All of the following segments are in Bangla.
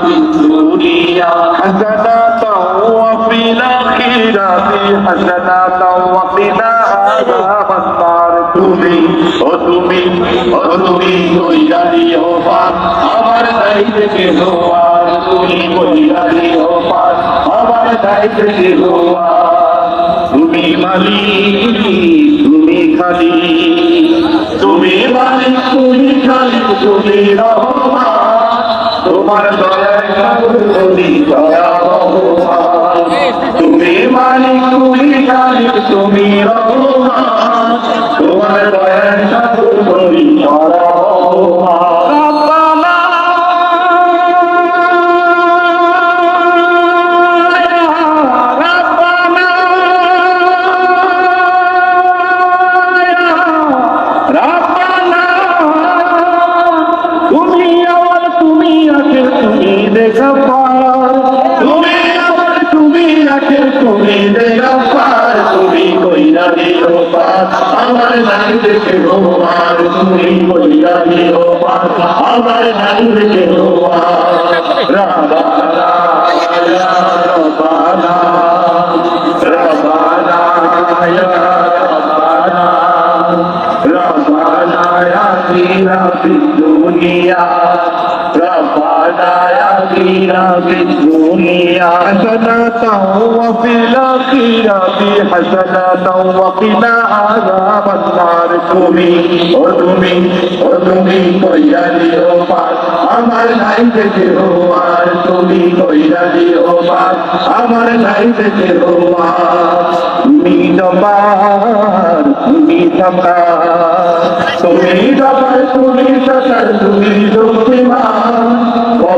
في الدنيا حسنة وفي الآخرة حسنة وقنا عذاب النار তুমি ও তুমি ও তুমি কইরা দিও পার আমার দাই থেকে লোয়ার তুমি কইরা দিও পার আমার দাই থেকে লোয়ার তুমি মালিক তুমি খালি তুমি মালিক তুমি খালি তুমি রহমান তোমার দয়ার সাগর তুমি দয়া রহমান তুমি মালিক তুমি তুমি রহমান। তুমি আমার তুমি আখের তুমি দেখা পার তুমি কইরা দিও পার আমার নাই দেখে রোয়ার তুমি কইরা দিও পার আমার নাই দেখে রোয়ার রাবা রাবানা রাবানা ইয়া রাবানা ربنا آتنا في الدنيا ربنا آتنا في الدنيا حسنة وفي الآخرة حسنة وقنا عذاب النار তুমি ও তুমি ও তুমি কইরা দিও পার আমার নাই থেকে আর তুমি কইরা দিও পার আমার নাই থেকে আর তুমি দবার তুমি দবার তুমি দবার তুমি সকাল তুমি শক্তিমান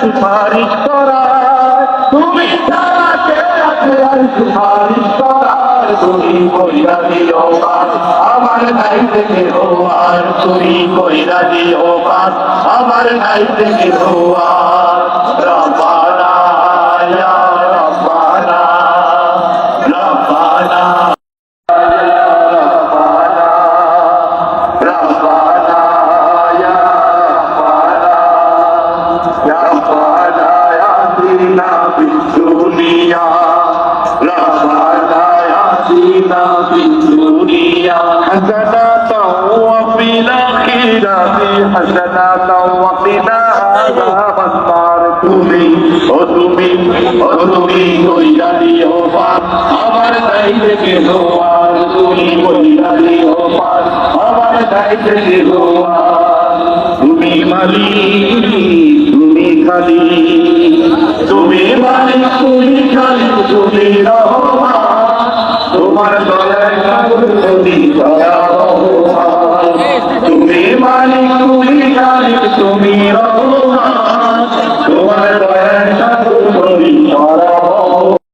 সুপারিশ করা তুমি ছাড়া কে সুপারিশ করার, তুমি কইরা দিও আমার নাই থেকে আর তুমি কইরা দিও আমার নাই থেকে حسنة وفي الآخرة حسنة وقنا عذاب النار তুমি ও তুমি ও তুমি কইরা দিও পার আমার দাই থেকে আর তুমি কইরা দিও পার আমার দাই থেকে আর তুমি মালিক তুমি খালি তুমি মালিক তুমি খালি তুমি রহমান